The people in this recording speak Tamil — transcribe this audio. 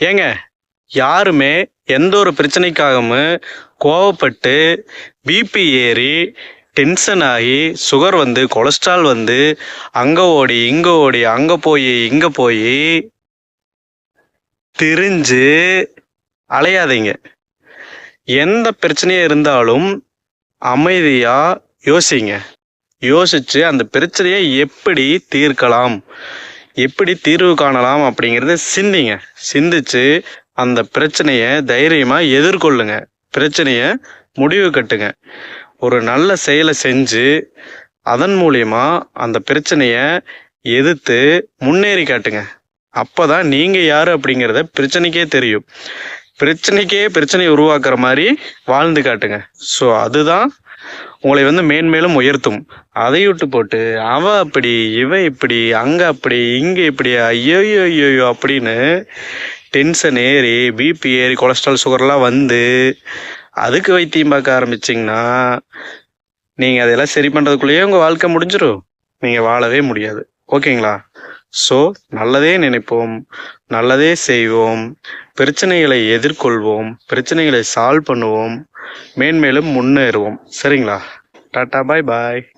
ஏங்க யாருமே எந்த ஒரு பிரச்சனைக்காகவும் கோவப்பட்டு பிபி ஏறி டென்ஷன் ஆகி சுகர் வந்து கொலஸ்ட்ரால் வந்து அங்கே ஓடி இங்கே ஓடி அங்கே போய் இங்கே போய் திரிஞ்சு அலையாதீங்க. எந்த பிரச்சனையாக இருந்தாலும் அமைதியாக யோசிங்க. யோசிச்சு அந்த பிரச்சனையை எப்படி தீர்க்கலாம்? எப்படி தீர்வு காணலாம் அப்படிங்கிறத சிந்திங்க. சிந்திச்சு அந்த பிரச்சனையை தைரியமாக எதிர்கொள்ளுங்க. பிரச்சனையை முடிவு கட்டுங்க. ஒரு நல்ல செயலை செஞ்சு அதன் மூலியமா அந்த பிரச்சனையை எதிர்த்து முன்னேறி காட்டுங்க. அப்போ தான் நீங்கள் யார் அப்படிங்கிறத பிரச்சனைக்கே தெரியும். பிரச்சனைக்கே பிரச்சனை உருவாக்குற மாதிரி வாழ்ந்து காட்டுங்க. ஸோ அதுதான் உங்களை வந்து மேன்மேலும் உயர்த்தும். அதை விட்டு போட்டு அவ அப்படி இவ இப்படி அங்க அப்படி இங்க இப்படி ஐயோ ஐயோ அப்படின்னு டென்ஷன் ஏறி பிபி ஏறி கொலஸ்ட்ரால் சுகர்லாம் வந்து அதுக்கு வைத்தியம் பார்க்க ஆரம்பிச்சிங்கன்னா நீங்கள் அதெல்லாம் சரி பண்ணுறதுக்குள்ளேயே உங்கள் வாழ்க்கை முடிஞ்சிடும் நீங்கள் வாழவே முடியாது. ஓகேங்களா ஸோ நல்லதே நினைப்போம் நல்லதே செய்வோம் பிரச்சனைகளை எதிர்கொள்வோம் பிரச்சனைகளை சால்வ் பண்ணுவோம் மேன்மேலும் முன்னேறுவோம். சரிங்களா? டாட்டா பாய் பாய்